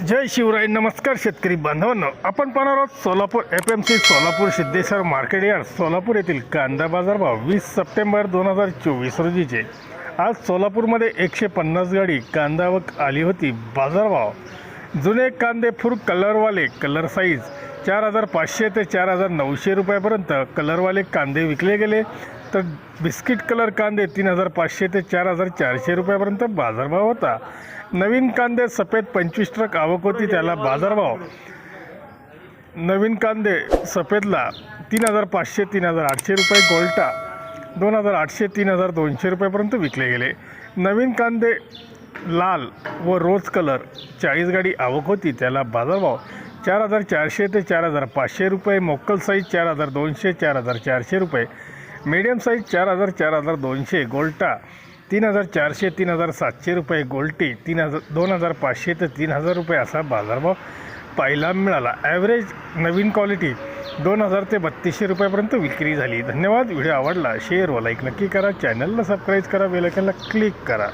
जय शिवराय नमस्कार शेतकरी बांधवांनो. आपण पाहणार आहोत Solapur F M C Solapur Siddheshwar market yard Solapur येथील कांदा बाजारभाव वीस सप्टेंबर दोन हजार चोवीस रोजीचे आज सोलापूरमध्ये एकशे पन्नास गाडी कांदा आली होती बाजारभाव जुने कांदे फुर कलरवाले कलर साईज चार हजार पाचशे ते चार हजार नऊशे रुपयापर्यंत कलरवाले कांदे विकले गेले. तर बिस्किट कलर कांदे तीन हजार पाचशे ते चार हजार चारशे रुपयापर्यंत बाजारभाव होता. नवीन कांदे सफेद पंचवीस ट्रक आवक होती त्याला बाजारभाव. नवीन कांदे सफेदला तीन हजार पाचशे तीन हजार आठशे रुपये गोल्टा दोन हजार आठशे तीन हजार दोनशे रुपयापर्यंत विकले गेले. नवीन कांदे लाल व रोज कलर चाळीस गाडी आवक होती त्याला बाजारभाव. चार हजार चारशे ते चार हजार पाचशे रुपये मोक्कल साईज चार हजार दोनशे चार हजार चारशे रुपये मीडियम साईज चार हजार चार हजार दोनशे गोल्टा तीन हजार चारशे तीन हजार सातशे रुपये गोल्टी तीन हजार दोन हजार पाचशे ते तीन हजार रुपये असा बाजारभाव पाहायला मिळाला. ॲव्हरेज नवीन क्वालिटी दोन हजार ते बत्तीसशे रुपयापर्यंत विक्री झाली. धन्यवाद. व्हिडिओ आवडला शेअर व लाईक नक्की करा. चॅनलला सबस्क्राईब करा बेलायकनला क्लिक करा.